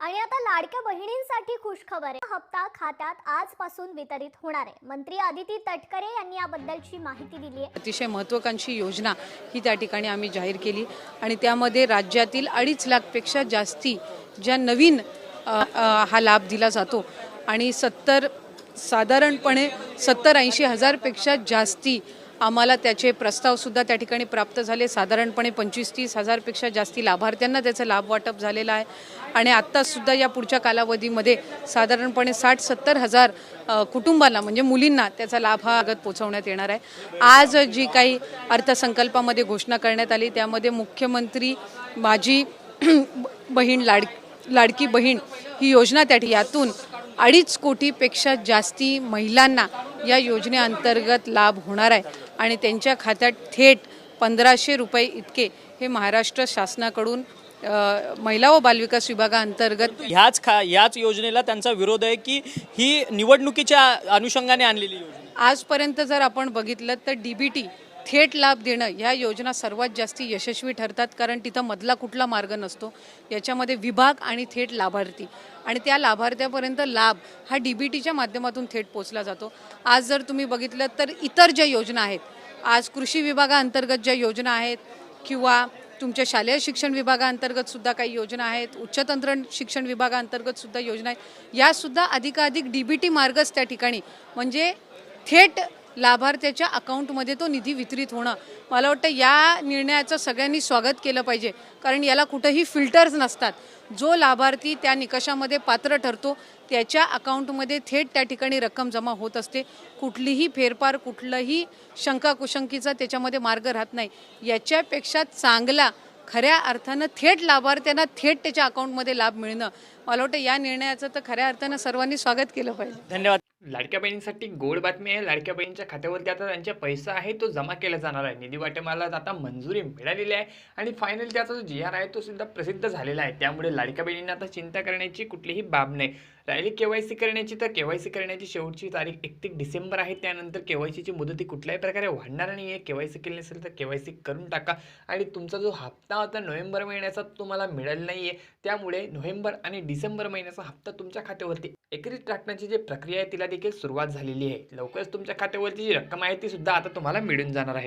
आणि आता लाडक्या बहिणींसाठी खुशखबर आहे. हप्ता खात्यात आजपासून वितरित होणार आहे. मंत्री आदिती तटकरे यांनी याबद्दलची माहिती दिली आहे. अतिशय महत्त्वाकांक्षी योजना ही त्या ठिकाणी आम्ही जाहीर केली. आणि त्यामध्ये राज्यातील अडीच लाखपेक्षा जास्ती ज्या नवीन हा लाभ दिला जातो आणि सत्तर साधारणपणे सत्तर ऐंशी हजारपेक्षा जास्ती आम्हाला त्याचे प्रस्तावसुद्धा त्या ठिकाणी प्राप्त झाले. साधारणपणे पंचवीस तीस हजारपेक्षा जास्ती लाभार्थ्यांना त्याचा लाभ वाटप झालेला आहे. आणि आत्तासुद्धा या पुढच्या कालावधीमध्ये साधारणपणे साठ सत्तर हजार कुटुंबाला कुटुंबांना म्हणजे मुलींना त्याचा लाभ हा अगत पोचवण्यात येणार आहे. आज जी काही अर्थसंकल्पामध्ये घोषणा करण्यात आली त्यामध्ये मुख्यमंत्री माझी बहीण लाड लाडकी बहीण ही योजना त्या यातून अडीच कोटीपेक्षा जास्ती महिलांना या योजनेअंतर्गत लाभ होणार आहे. आणि त्यांच्या खात्यात थेट पंधराशे रुपये इतके हे महाराष्ट्र शासनाकडून महिला व बालविकास विभागाअंतर्गत ह्याच खा याच योजनेला त्यांचा विरोध आहे की ही निवडणुकीच्या अनुषंगाने आणलेली योजना? आजपर्यंत जर आपण बघितलं तर डी बी टी थेट लाभ देणं ह्या योजना सर्वात जास्ती यशस्वी ठरतात कारण तिथं मधला कुठला मार्ग नसतो. याच्यामध्ये विभाग आणि थेट लाभार्थी. आणि त्या लाभार्थ्यापर्यंत लाभ हा डी बी टीच्या माध्यमातून थेट पोचला जातो. आज जर तुम्ही बघितलं तर इतर ज्या योजना आहेत आज कृषी विभागाअंतर्गत ज्या योजना आहेत किंवा तुमच्या शालेय शिक्षण विभागाअंतर्गत सुद्धा काही योजना आहेत उच्च तंत्र शिक्षण विभागाअंतर्गत सुद्धा योजना आहेत यासुद्धा अधिकाधिक डी बी टी मार्गच त्या ठिकाणी. म्हणजे थेट लाभार्थ्याच्या अकाउंटमध्ये तो निधी वितरित होणं. मला वाटतं या निर्णयाचं सगळ्यांनी स्वागत केलं पाहिजे. कारण याला कुठंही फिल्टर्स नसतात. जो लाभार्थी त्या निकषामध्ये पात्र ठरतो त्याच्या अकाउंटमध्ये थेट त्या ठिकाणी रक्कम जमा होत असते. कुठलीही फेरफार कुठलंही शंका कुशंकीचा त्याच्यामध्ये मार्ग राहत नाही. याच्यापेक्षा चांगला खऱ्या अर्थानं थेट लाभार्थ्यांना थेट त्याच्या अकाउंटमध्ये लाभ मिळणं. मला वाटतं या निर्णयाचं तर खऱ्या अर्थानं सर्वांनी स्वागत केलं पाहिजे. धन्यवाद. लाडक्या बहिणींसाठी गोड बातमी आहे. लाडक्या बहिणींच्या खात्यावरती आता त्यांचा पैसा आहे तो जमा केला जाणार आहे. निधी वाटेमाला आता मंजुरी मिळालेली आहे. आणि फायनल त्याचा जो जी आर आहे तो सुद्धा प्रसिद्ध झालेला आहे. त्यामुळे लाडक्या बहिणींना आता चिंता करण्याची कुठलीही बाब नाही. राहिली केवायसी करण्याची तर केवायसी करण्याची शेवटची तारीख एकतीस डिसेंबर आहे. त्यानंतर केवायसीची मुदती कुठल्याही प्रकारे वाढणार नाही आहे केवायसी केली नसेल तर केवायसी करून टाका. आणि तुमचा जो हप्ता होता नोव्हेंबर महिन्याचा तुम्हाला मिळाला नाही आहे त्यामुळे नोव्हेंबर आणि डिसेंबर महिन्याचा हप्ता तुमच्या खात्यावरती एकत्रित टाकण्याची जी प्रक्रिया आहे तिला देखील सुरुवात झालेली आहे. लवकरच तुमच्या खात्यावरती जी रक्कम आहे ती सुद्धा आता तुम्हाला मिळून जाणार आहे.